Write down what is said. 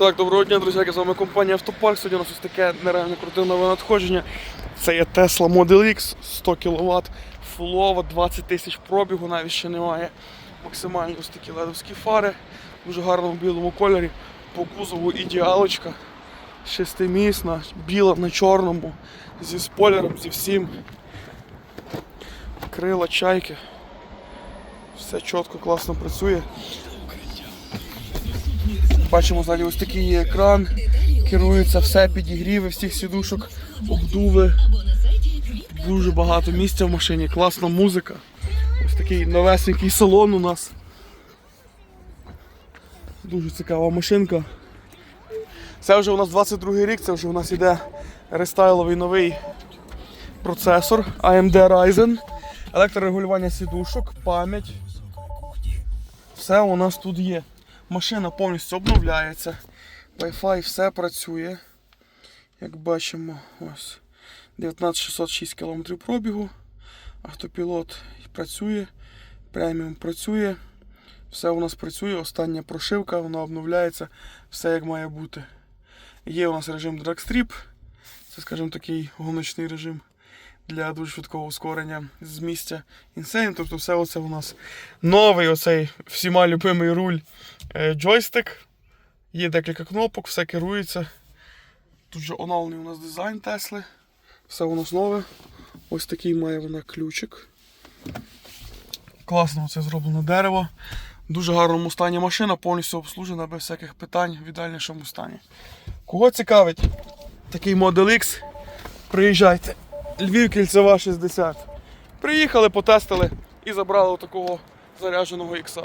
Так, доброго дня, друзі, з вами компанія Автопарк. Сьогодні у нас ось таке нереально круте нове надходження. Це є Tesla Model X 100 кВт, фулова, 20 тисяч пробігу, навіть ще немає. Максимально ось такі ледовські фари, в дуже гарному білому кольорі. По кузову ідеалочка. Шестимісна, біла на чорному, зі спойлером, зі всім. Крила, чайки. Все чітко, класно працює. Бачимо ззаді ось такий є екран. Керується все, підігріви всіх сідушок, обдуви. Дуже багато місця в машині, класна музика. Ось такий новесенький салон у нас. Дуже цікава машинка. Це вже у нас 22 рік, це вже у нас іде рестайловий новий процесор AMD Ryzen, електрорегулювання сідушок, пам'ять. Все у нас тут є. Машина повністю обновляється. Wi-Fi все працює. Як бачимо, ось 19606 км пробігу. Автопілот працює, преміум працює. Все у нас працює, остання прошивка, вона обновляється, все як має бути. Є у нас режим Dragstrip, це, скажімо, такий гоночний режим для дуже швидкого ускорення з місця Insane. Тобто все оце у нас новий оцей всіма любимий руль е, джойстик. Є декілька кнопок, все керується. Тут же оновлений у нас дизайн Тесли. Все у нас нове. Ось такий має вона ключик. Класно це зроблено дерево. Дуже гарному стані машина, повністю обслужена без всяких питань в ідеальнішому стані. Кого цікавить такий Model X, приїжджайте. Львів кільцева 60. Приїхали, потестили і забрали такого зарядженого ікса.